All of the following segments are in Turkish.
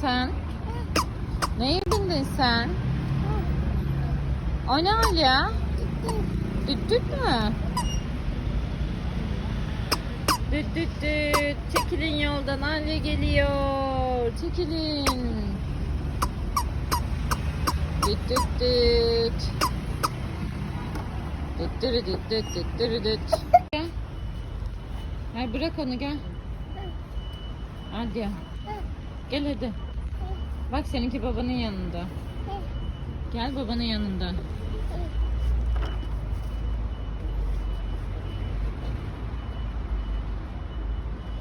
sen? Neye bindin sen? O ne Alya? Düt düt mü? Düt düt düt. Çekilin yoldan Alya geliyor. Çekilin. Düt düt düt. Düt düt düt düt dürü düt. Hayır bırak onu gel. Hadi. Gel hadi. Bak seninki babanın yanında. Gel babanın yanında.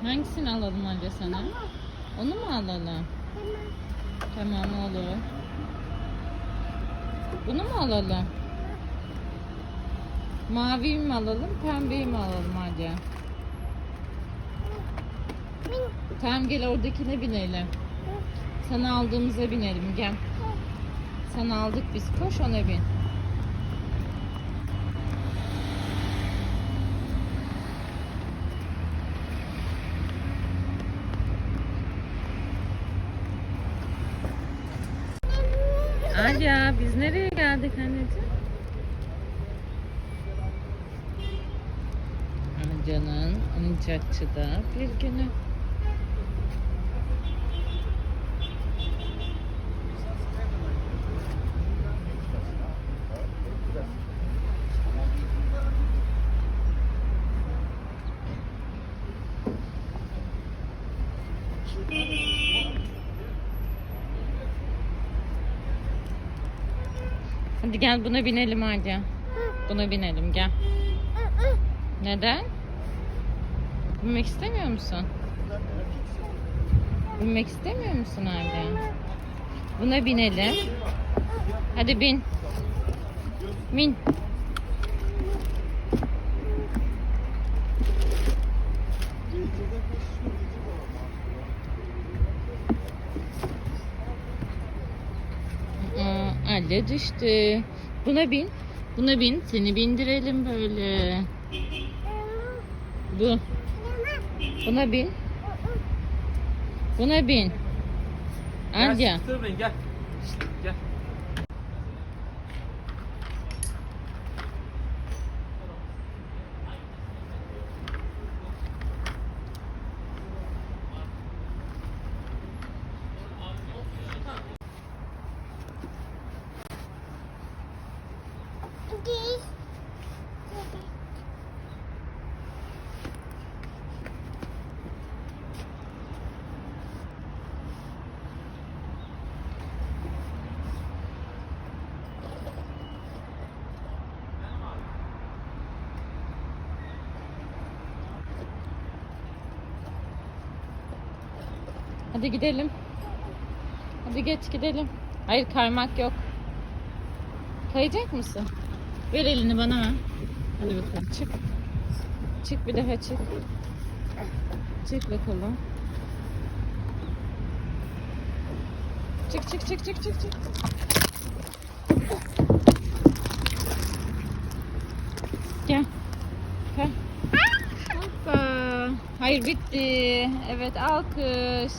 Hangisini alalım anca sana? Onu mu alalım? Tamam olur. Bunu mu alalım? Mavi mi alalım, pembeyi mi alalım hadi? Tamam gel oradakine binelim. Sana aldığımıza binelim gel. Sana aldık biz. Koş ona bin. Alya biz nereye geldik anneciğim? Alya'nın oyuncakçıda bir günü. Hadi gel buna binelim Alya. Buna binelim gel. Neden? Binmek istemiyor musun? Binmek istemiyor musun Alya? Buna binelim. Hadi bin. Bin. Alya düştü. Buna bin. Buna bin. Seni bindirelim böyle. Bu. Buna bin. Buna bin. Alya. Gel gel. Hadi gidelim. Hadi geç gidelim. Hayır kaymak yok. Kayacak mısın? Ver elini bana ver. Hadi bakalım çık. Çık bir daha çık. Çık bakalım. Çık çık çık çık çık çık. Gel. Gel. Hayır bitti. Evet alkış.